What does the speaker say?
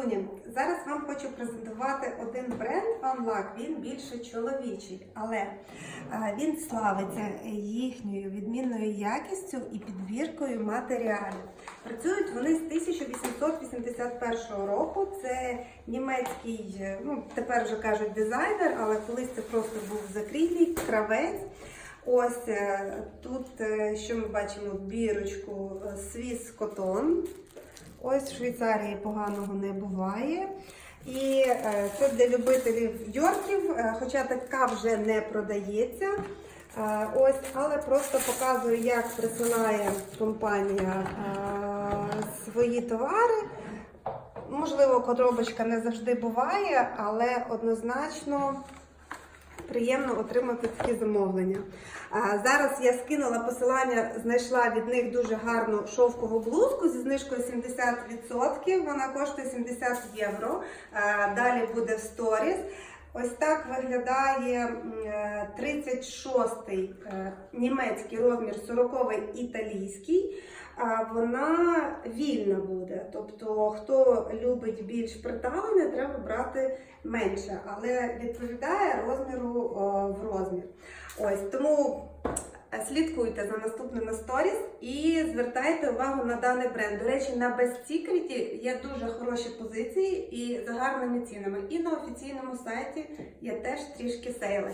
красуні. Зараз вам хочу презентувати один бренд OneLack. Він більше чоловічий, але е, він славиться їхньою відмінною якістю і підбіркою матеріалів. Працюють вони з 1881 року. Це німецький, е, ну тепер вже кажуть дизайнер, але колись це просто був закритий кравець. Ось е, тут, що ми бачимо, бірочку Swiss Cotton. Ось в Швейцарії поганого не буває. І е, це для любителів йорків, е, хоча така вже не продається. Е, ось, але просто показую, як присилає компанія свої товари. Можливо, коробочка не завжди буває, але однозначно приємно отримати такі замовлення. Зараз я скинула посилання, знайшла від них дуже гарну шовкову блузку зі знижкою 70%. Вона коштує 70 євро. Далі буде в сторіс. Ось так виглядає е, 36-й е, німецький розмір, 40-й італійський. Вона вільна буде. Тобто, хто любить більш приталене, треба брати менше, але відповідає розміру в розмір. Ось тому е, слідкуйте за наступними сторіс і звертайте увагу на даний бренд. До речі, на безсікреті є дуже хороші позиції і за гарними цінами. І на офіційному сайті є теж трішки сейла.